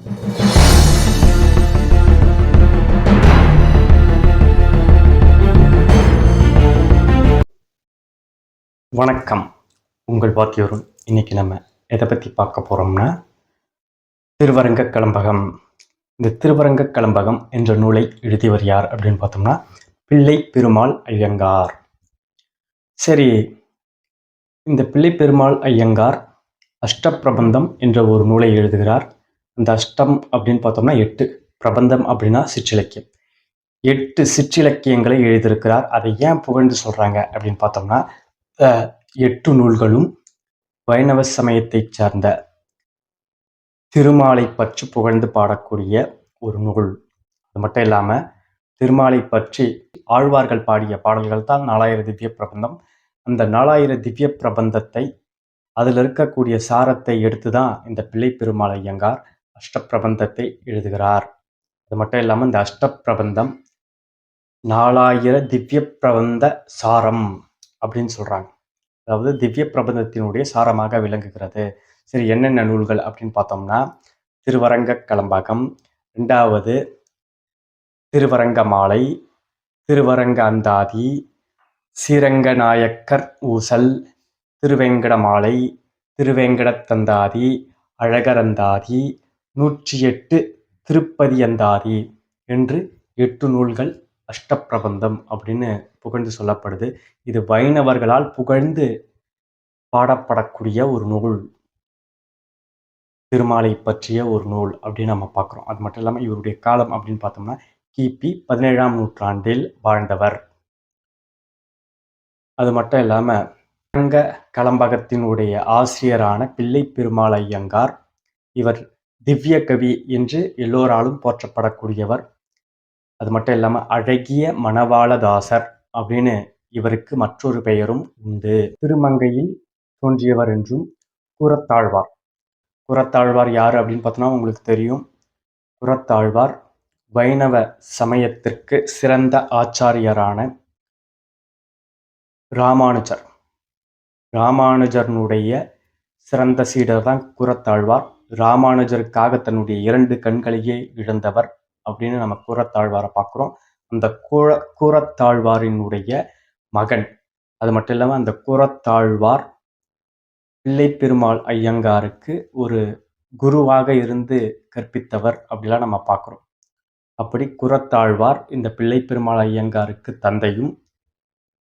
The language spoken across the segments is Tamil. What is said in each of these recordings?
வணக்கம். உங்கள் பாக்கியோரும் இன்னைக்கு நம்ம எதை பற்றி பார்க்க போகிறோம்னா திருவரங்க கலம்பகம் இந்த திருவரங்க கலம்பகம் என்ற நூலை எழுதியவர் யார் அப்படின்னு பார்த்தோம்னா பிள்ளை பெருமாள் ஐயங்கார். சரி இந்த பிள்ளை பெருமாள் ஐயங்கார் அஷ்டப்பிரபந்தம் என்ற ஒரு நூலை எழுதுகிறார். இந்த அஷ்டம் அப்படின்னு பார்த்தோம்னா எட்டு பிரபந்தம் அப்படின்னா சிற்றிலக்கியம். எட்டு சிற்றிலக்கியங்களை எழுதியிருக்கிறார். அதை ஏன் புகழ்ந்து சொல்றாங்க அப்படின்னு பார்த்தோம்னா எட்டு நூல்களும் வைணவ சமயத்தைச் சார்ந்த திருமாலை பற்றி புகழ்ந்து பாடக்கூடிய ஒரு நூல். அது மட்டும் இல்லாமல் திருமாலை பற்றி ஆழ்வார்கள் பாடிய பாடல்கள் தான் நாலாயிர திவ்ய பிரபந்தம். அந்த நாலாயிர திவ்ய பிரபந்தத்தை அதில் இருக்கக்கூடிய சாரத்தை எடுத்து தான் இந்த பிள்ளை பெருமாள் ஐயங்கார் அஷ்டப்பிரபந்தத்தை எழுதுகிறார். அது மட்டும் இல்லாமல் இந்த அஷ்டப்பிரபந்தம் நாலாயிர திவ்ய பிரபந்த சாரம் அப்படின்னு சொல்கிறாங்க அதாவது திவ்ய பிரபந்தத்தினுடைய சாரமாக விளங்குகிறது. சரி என்னென்ன நூல்கள் அப்படின்னு பார்த்தோம்னா திருவரங்க கலம்பகம் ரெண்டாவது திருவரங்க மாலை திருவரங்க அந்தாதி ஸ்ரீரங்கநாயக்கர் ஊசல் திருவேங்கட மாலை திருவேங்கடத்தந்தாதி அழகரந்தாதி நூற்றி எட்டு திருப்பதியந்தாரி என்று எட்டு நூல்கள் அஷ்டப்பிரபந்தம் அப்படின்னு புகழ்ந்து சொல்லப்படுது. இது வைணவர்களால் புகழ்ந்து பாடப்படக்கூடிய ஒரு நூல். திருமாலை பற்றிய ஒரு நூல் அப்படின்னு நம்ம பார்க்குறோம். அது மட்டும் இல்லாமல் இவருடைய காலம் அப்படின்னு பார்த்தோம்னா கிபி பதினேழாம் நூற்றாண்டில் வாழ்ந்தவர். அது மட்டும் இல்லாமல் அரங்க கலம்பகத்தினுடைய ஆசிரியரான பிள்ளை பெருமாள் ஐயங்கார் இவர் திவ்ய கவி என்று எல்லோராலும் போற்றப்படக்கூடியவர். அது மட்டும் இல்லாமல் அழகிய மணவாளதாசர் அப்படின்னு இவருக்கு மற்றொரு பெயரும் உண்டு. திருமங்கையில் தோன்றியவர் என்றும் குரத்தாழ்வார் குரத்தாழ்வார் யார் அப்படின்னு பார்த்தோன்னா உங்களுக்கு தெரியும். குரத்தாழ்வார் வைணவ சமயத்திற்கு சிறந்த ஆச்சாரியரான ராமானுஜர். ராமானுஜர்னுடைய சிறந்த சீடர் தான் குரத்தாழ்வார் ராமானுஜருக்காக தன்னுடைய இரண்டு கண்களையே இழந்தவர் அப்படின்னு நம்ம கூறத்தாழ்வாரை பார்க்குறோம். அந்த கூற கூறத்தாழ்வாரினுடைய மகன் அது மட்டும் இல்லாமல் அந்த கூறத்தாழ்வார் பிள்ளை பெருமாள் ஐயங்காருக்கு ஒரு குருவாக இருந்து கற்பித்தவர் அப்படிலாம் நம்ம பார்க்குறோம். அப்படி குரத்தாழ்வார் இந்த பிள்ளை பெருமாள் ஐயங்காருக்கு தந்தையும்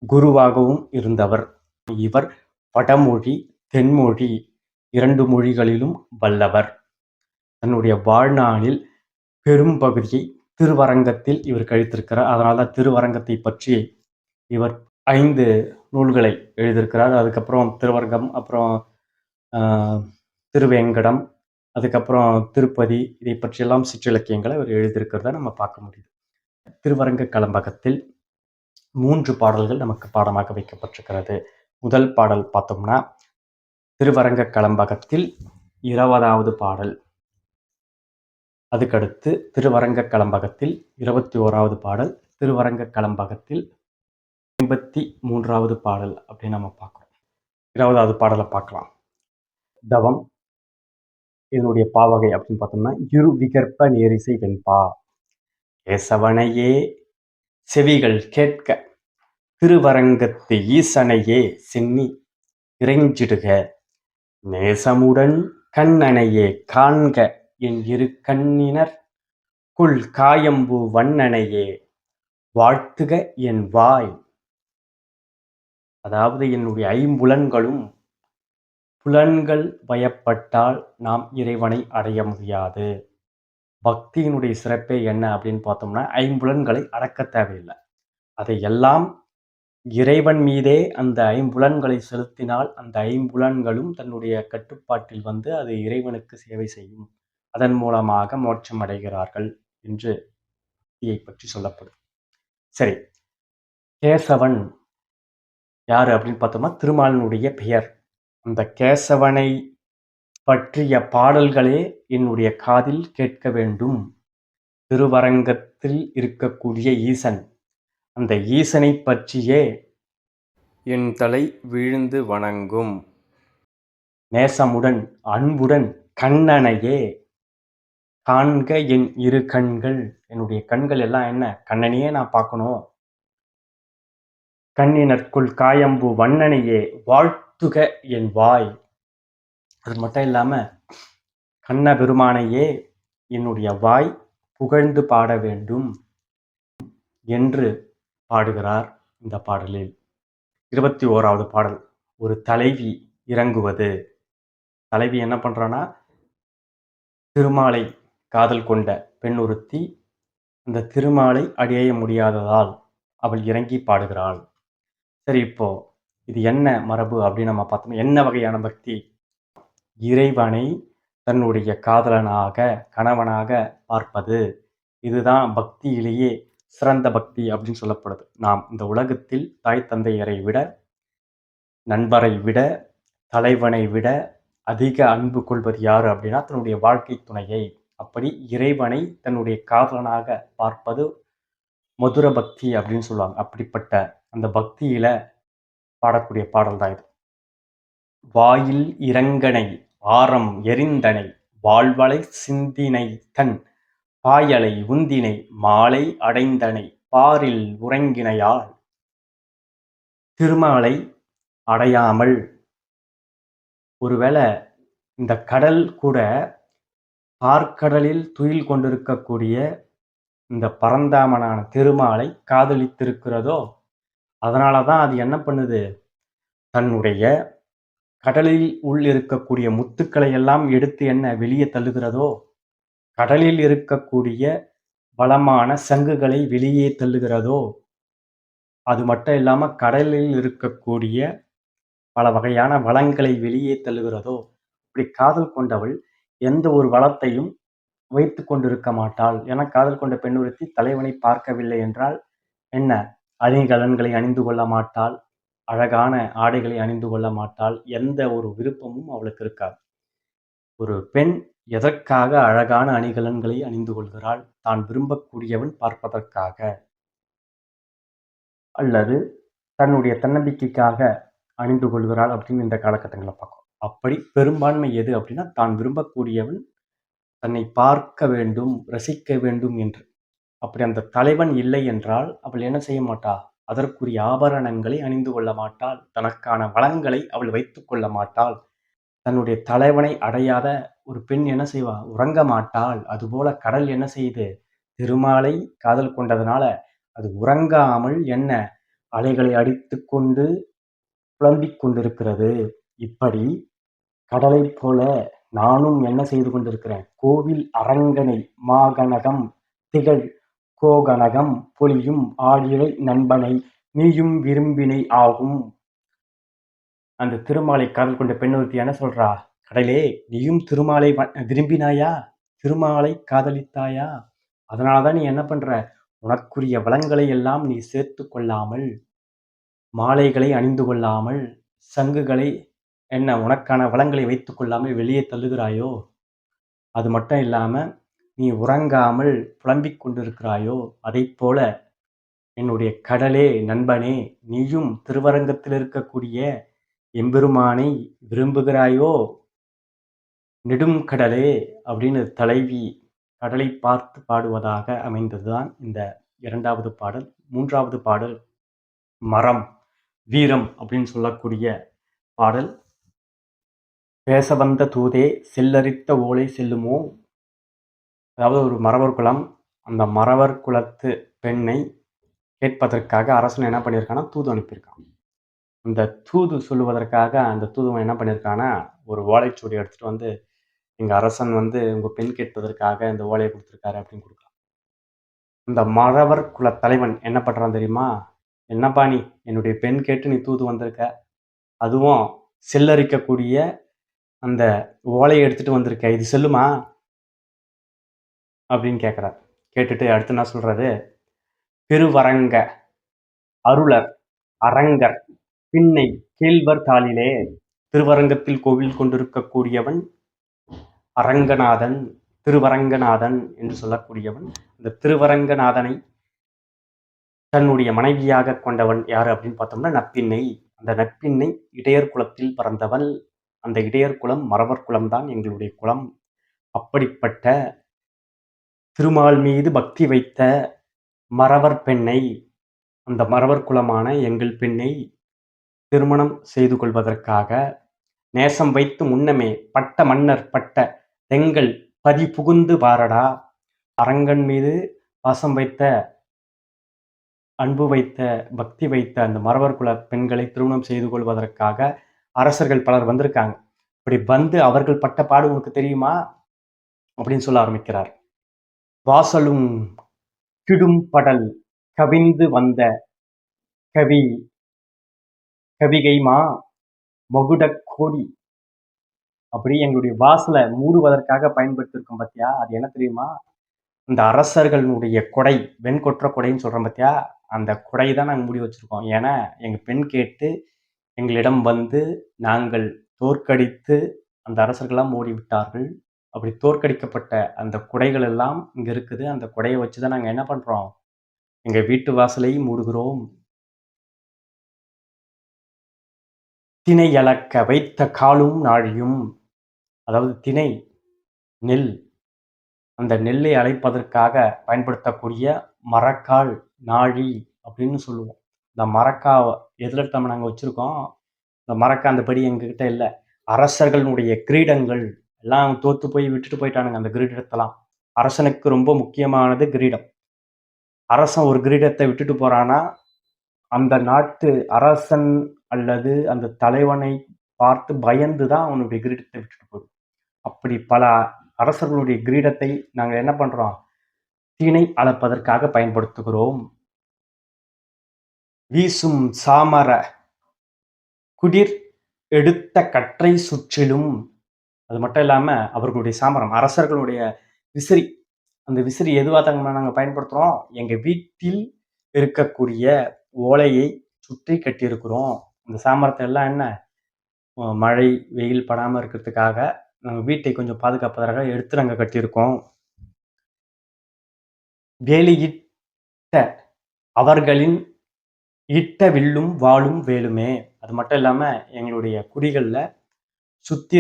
குருவாகவும் இருந்தவர். இவர் வடமொழி தென்மொழி இரண்டு மொழிகளிலும் வல்லவர். தன்னுடைய வாழ்நாளில் பெரும்பகுதியை திருவரங்கத்தில் இவர் கழித்திருக்கிறார். அதனால தான் திருவரங்கத்தை பற்றி இவர் ஐந்து நூல்களை எழுதியிருக்கிறார். அதுக்கப்புறம் திருவரங்கம் அப்புறம் திருவேங்கடம் அதுக்கப்புறம் திருப்பதி இதை பற்றியெல்லாம் சிற்றிலக்கியங்களை அவர் எழுதியிருக்கிறத நம்ம பார்க்க முடியுது. திருவரங்க கலம்பகத்தில் மூன்று பாடல்கள் நமக்கு பாடமாக வைக்கப்பட்டிருக்கிறது. முதல் பாடல் பார்த்தோம்னா திருவரங்க கலம்பகத்தில் இருபதாவது பாடல். அதுக்கடுத்து திருவரங்க கலம்பகத்தில் இருபத்தி ஓராவது பாடல் திருவரங்க கலம்பகத்தில் ஐம்பத்தி மூன்றாவது பாடல் அப்படின்னு நம்ம பார்க்குறோம். இருபதாவது பாடலை பார்க்கலாம். தவம் இதனுடைய பாவகை அப்படின்னு பார்த்தோம்னா இரு விகற்ப நேரிசை வெண்பா. கேசவனையே செவிகள் கேட்க திருவரங்கத்து ஈசனையே சென்னி இறைஞ்சிடுக. நேசமுடன் கண்ணனையே காண்க என் இரு கண்ணினர். குள் காயம்பு வண்ணனையே வாழ்த்துக என் வாய். அதாவது என்னுடைய ஐம்புலன்களும் புலன்கள் பயப்பட்டால் நாம் இறைவனை அடைய முடியாது. பக்தியினுடைய சிறப்பே என்ன அப்படின்னு பார்த்தோம்னா ஐம்புலன்களை அடக்க தேவையில்லை. அதை எல்லாம் இறைவன் மீதே அந்த ஐம்புலன்களை செலுத்தினால் அந்த ஐம்புலன்களும் தன்னுடைய கட்டுப்பாட்டில் வந்து அது இறைவனுக்கு சேவை செய்யும். அதன் மூலமாக மோட்சம் அடைகிறார்கள் என்று பக்தியை பற்றி சொல்லப்படும். சரி. கேசவன் யார் அப்படின்னு பார்த்தோம்னா திருமாலினுடைய பெயர். அந்த கேசவனை பற்றிய பாடல்களே என்னுடைய காதில் கேட்க வேண்டும். திருவரங்கத்தில் இருக்கக்கூடிய ஈசன். அந்த ஈசனை பற்றியே என் தலை விழுந்து வணங்கும். நேசமுடன் அன்புடன் கண்ணனையே காண்க என் இரு கண்கள். என்னுடைய கண்கள் எல்லாம் என்ன? கண்ணனையே நான் பார்க்கணும். கண்ணினற்குள் காயம்பு வண்ணனையே. வாழ்த்துக என் வாய். அது மட்டும் இல்லாம கண்ண பெருமானையே என்னுடைய வாய் புகழ்ந்து பாட வேண்டும் என்று பாடுகிறார் இந்த பாடலில். இருபத்தி ஓராவது பாடல் ஒரு தலைவி இறங்குவது. தலைவி என்ன பண்ணுறான்னா திருமாலை காதல் கொண்ட பெண் ஒருத்தி அந்த திருமாலை அடைய முடியாததால் அவள் இறங்கி பாடுகிறாள். சரி இப்போ இது என்ன மரபு அப்படின்னு நம்ம பார்த்தோம் என்ன வகையான பக்தி? இறைவனை தன்னுடைய காதலனாக கணவனாக பார்ப்பது. இதுதான் பக்தியிலேயே சிறந்த பக்தி அப்படின்னு சொல்லப்படுது. நாம் இந்த உலகத்தில் தாய் தந்தையரை விட நண்பரை விட தலைவனை விட அதிக அன்பு கொள்வது யார் அப்படின்னா தன்னுடைய வாழ்க்கை துணையை. அப்படி இறைவனை தன்னுடைய காதலனாக பார்ப்பது மதுர பக்தி அப்படின்னு சொல்லுவாங்க. அப்படிப்பட்ட அந்த பக்தியில பாடக்கூடிய பாடல் தான் இது. வாயில் இறங்கனை ஆரம் எரிந்தனை வாழ்வளை சிந்தினை தன் பாயலை உந்தினை மாலை அடைந்தனை பாரில் உறங்கினையால் திருமாலை அடையாமல். ஒருவேளை இந்த கடல் கூட பார்க்கடலில் துயில் கொண்டிருக்கக்கூடிய இந்த பரந்தாமனான திருமாலை காதலித்திருக்கிறதோ அதனால தான் அது என்ன பண்ணுது? தன்னுடைய கடலில் உள் இருக்கக்கூடிய முத்துக்களை எல்லாம் எடுத்து என்ன வெளியே தள்ளுகிறதோ கடலில் இருக்கக்கூடிய வளமான சங்குகளை வெளியே தள்ளுகிறதோ அது மட்டும் இல்லாமல் கடலில் இருக்கக்கூடிய பல வகையான வளங்களை வெளியே தள்ளுகிறதோ இப்படி காதல் கொண்டவள் எந்த ஒரு வளத்தையும் வைத்து கொண்டிருக்க மாட்டாள். என காதல் கொண்ட பெண் ஒருத்தி தலைவனை பார்க்கவில்லை என்றால் என்ன? அணிகலன்களை அணிந்து கொள்ள மாட்டாள் அழகான ஆடைகளை அணிந்து கொள்ள மாட்டாள் எந்த ஒரு விருப்பமும் அவளுக்கு இருக்காது. ஒரு பெண் எதற்காக அழகான அணிகலன்களை அணிந்து கொள்கிறாள்? தான் விரும்பக்கூடியவன் பார்ப்பதற்காக அல்லது தன்னுடைய தன்னம்பிக்கைக்காக அணிந்து கொள்கிறாள் அப்படின்னு இந்த காலகட்டங்களை பார்க்கும். அப்படி பெரும்பான்மை எது அப்படின்னா தான் விரும்பக்கூடியவன் தன்னை பார்க்க வேண்டும் ரசிக்க வேண்டும் என்று. அப்படி அந்த தலைவன் இல்லை என்றால் அவள் என்ன செய்ய மாட்டா? அதற்குரிய ஆபரணங்களை அணிந்து கொள்ள மாட்டாள். தனக்கான வளங்களை அவள் வைத்துக் கொள்ள மாட்டாள். தன்னுடைய தலைவனை அடையாத ஒரு பெண் என்ன செய்வா? உறங்க மாட்டாள். அதுபோல கடல் என்ன செய்யுது திருமாலை காதல் கொண்டதுனால அது உறங்காமல் என்ன அலைகளை அடித்து கொண்டு புலம்பிக் கொண்டிருக்கிறது. இப்படி கடலை போல நானும் என்ன செய்து கொண்டிருக்கிறேன்? கோவில் அரங்கனை மாகனகம் திகழ் கோகனகம் பொலியும் ஆழிழை நண்பனை நீயும் விரும்பினை ஆகும். அந்த திருமாலை காதல் கொண்ட பெண் ஒருத்தி என்ன சொல்றா? கடலே நீயும் திருமாலை விரும்பினாயா? திருமாலை காதலித்தாயா? அதனாலதான் நீ என்ன பண்ற? உனக்குரிய வளங்களை எல்லாம் நீ சேர்த்து கொள்ளாமல் மாலைகளை அணிந்து கொள்ளாமல் சங்குகளை என்ன உனக்கான வளங்களை வைத்துக் கொள்ளாமல் வெளியே தள்ளுகிறாயோ? அது மட்டும் இல்லாம நீ உறங்காமல் புலம்பிக் கொண்டிருக்கிறாயோ? அதை போல என்னுடைய கடலே நண்பனே நீயும் திருவரங்கத்தில் இருக்கக்கூடிய எம்பெருமானை விரும்புகிறாயோ? நெடும் கடலே அப்படின்னு தலைவி கடலை பார்த்து பாடுவதாக அமைந்ததுதான் இந்த இரண்டாவது பாடல். மூன்றாவது பாடல் மரம் வீரம் அப்படின்னு சொல்லக்கூடிய பாடல். பேச வந்த தூதே செல்லரித்த ஓலை செல்லுமோ? அதாவது ஒரு மறவர் குலம் அந்த மறவர் குலத்து பெண்ணை கேட்பதற்காக அரசன் என்ன பண்ணியிருக்கான்னா தூது அனுப்பியிருக்கான். அந்த தூது சொல்லுவதற்காக அந்த தூதுவன் என்ன பண்ணியிருக்கான்னா ஒரு ஓலைச்சுவடி எடுத்துகிட்டு வந்து எங்கள் அரசன் வந்து உங்கள் பெண் கேட்பதற்காக இந்த ஓலையை கொடுத்துருக்காரு அப்படின்னு கொடுக்கலாம். இந்த மறவர் குல தலைவன் என்ன பண்ணுறான் தெரியுமா? என்னப்பா நீ என்னுடைய பெண் கேட்டு நீ தூது வந்திருக்க? அதுவும் செல்லரிக்கக்கூடிய அந்த ஓலையை எடுத்துட்டு வந்திருக்க. இது செல்லுமா? அப்படின்னு கேட்குறாரு. கேட்டுட்டு அடுத்து என்ன சொல்றாரு? பெருவரங்க அருளர் அரங்கர் பின்னை கேழ்வர் தாளிலே திருவரங்கத்தில் கோவில் கொண்டிருக்கக்கூடியவன் அரங்கநாதன் திருவரங்கநாதன் என்று சொல்லக்கூடியவன் இந்த திருவரங்கநாதனை தன்னுடைய மனைவியாக கொண்டவன் யார் அப்படின்னு பார்த்தோம்னா நப்பின்னை. அந்த நப்பின்னை இடையர் குலத்தில் பிறந்தவள். அந்த இடையர் குலம் மறவர் குலம்தான் எங்களுடைய குலம். அப்படிப்பட்ட திருமால் மீது பக்தி வைத்த மறவர் பெண்ணை அந்த மறவர் குலமான எங்கள் பெண்ணை திருமணம் செய்து கொள்வதற்காக நேசம் வைத்து முன்னமே பட்ட மன்னர் பட்ட தெங்கள் பதி புகுந்து பாரடா. அரங்கன் மீது பாசம் வைத்த அன்பு வைத்த பக்தி வைத்த அந்த மறவர் குல பெண்களை திருமணம் செய்து கொள்வதற்காக அரசர்கள் பலர் வந்திருக்காங்க. இப்படி வந்து அவர்கள் பட்ட பாடு உனக்கு தெரியுமா? அப்படின்னு சொல்ல ஆரம்பிக்கிறார். வாசலும் கிடும் படல் கவிந்து வந்த கவி கவிகைமா மகுட கோடி அப்படி எங்களுடைய வாசலை மூடுவதற்காக பயன்படுத்தியிருக்கோம் பார்த்தியா அது என்ன தெரியுமா? இந்த அரசர்களுடைய கொடை வெண்கொற்ற கொடைன்னு சொல்கிறோம் பார்த்தியா அந்த கொடை தான் நாங்கள் மூடி வச்சுருக்கோம். ஏன்னா எங்கள் பெண் கேட்டு எங்களிடம் வந்து நாங்கள் தோற்கடித்து அந்த அரசர்கள்லாம் மூடி விட்டார்கள் அப்படி தோற்கடிக்கப்பட்ட அந்த குடைகள் எல்லாம் இங்கே இருக்குது. அந்த குடையை வச்சு தான் நாங்கள் என்ன பண்ணுறோம் எங்கள் வீட்டு வாசலையும் மூடுகிறோம். திணை இழக்க வைத்த காலும் நாழியும். அதாவது திணை நெல் அந்த நெல்லை அழைப்பதற்காக பயன்படுத்தக்கூடிய மரக்கால் நாழி அப்படின்னு சொல்லுவோம். இந்த மரக்கா எதில் நம்ம நாங்கள் வச்சுருக்கோம்? இந்த மரக்கா அந்த படி எங்ககிட்ட இல்லை. அரசர்களுடைய கிரீடங்கள் எல்லாம் தோத்து போய் விட்டுட்டு போயிட்டானுங்க அந்த கிரீடத்தெல்லாம். அரசனுக்கு ரொம்ப முக்கியமானது கிரீடம். அரசன் ஒரு கிரீடத்தை விட்டுட்டு போகிறான்னா அந்த நாட்டு அரசன் அல்லது அந்த தலைவனை பார்த்து பயந்து தான் அவனுடைய கிரீடத்தை விட்டுட்டு போயிடும் அப்படி பல அரசர்களுடைய கிரீடத்தை நாங்கள் என்ன பண்றோம்? தீனை அளப்பதற்காக பயன்படுத்துகிறோம். வீசும் சாமர குடிர் எடுத்த கற்றை சுற்றிலும் அது மட்டும் இல்லாமல் அவர்களுடைய சாமரம் அரசர்களுடைய விசிறி அந்த விசிறி எதுவாக தாங்க நாங்கள் பயன்படுத்துகிறோம் எங்கள் வீட்டில் இருக்கக்கூடிய ஓலையை சுற்றி கட்டியிருக்கிறோம். அந்த சாமரத்தை எல்லாம் என்ன? மழை வெயில் படாமல் இருக்கிறதுக்காக வீட்டை கொஞ்சம் பாதுகாப்பதற்காக எடுத்து நாங்கள் கட்டியிருக்கோம். வேலியிட்ட அவர்களின் இட்ட வில்லும் வாளும் வேலுமே. அது மட்டும் இல்லாமல் எங்களுடைய குடிகளில் சுற்றி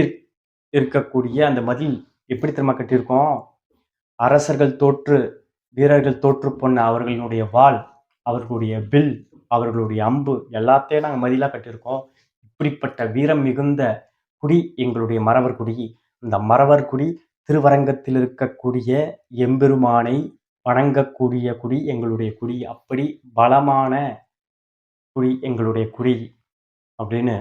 இருக்கக்கூடிய அந்த மதில் எப்படி திரும்ப கட்டியிருக்கோம்? அரசர்கள் தோற்று வீரர்கள் தோற்று போன அவர்களுடைய வாள் அவர்களுடைய பில் அவர்களுடைய அம்பு எல்லாத்தையும் நாங்கள் மதிலாக கட்டியிருக்கோம். இப்படிப்பட்ட வீரம் மிகுந்த குடி எங்களுடைய மறவர் குடி. இந்த மறவர் குடி திருவரங்கத்தில் இருக்கக்கூடிய எம்பெருமானை வணங்கக்கூடிய குடி எங்களுடைய குடி. அப்படி பலமான குடி எங்களுடைய குடி அப்படின்னு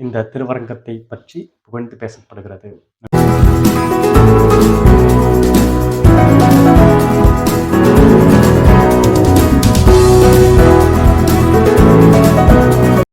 இந்த திருவரங்கத்தை பற்றி புகழ்ந்து பேசப்படுகிறது.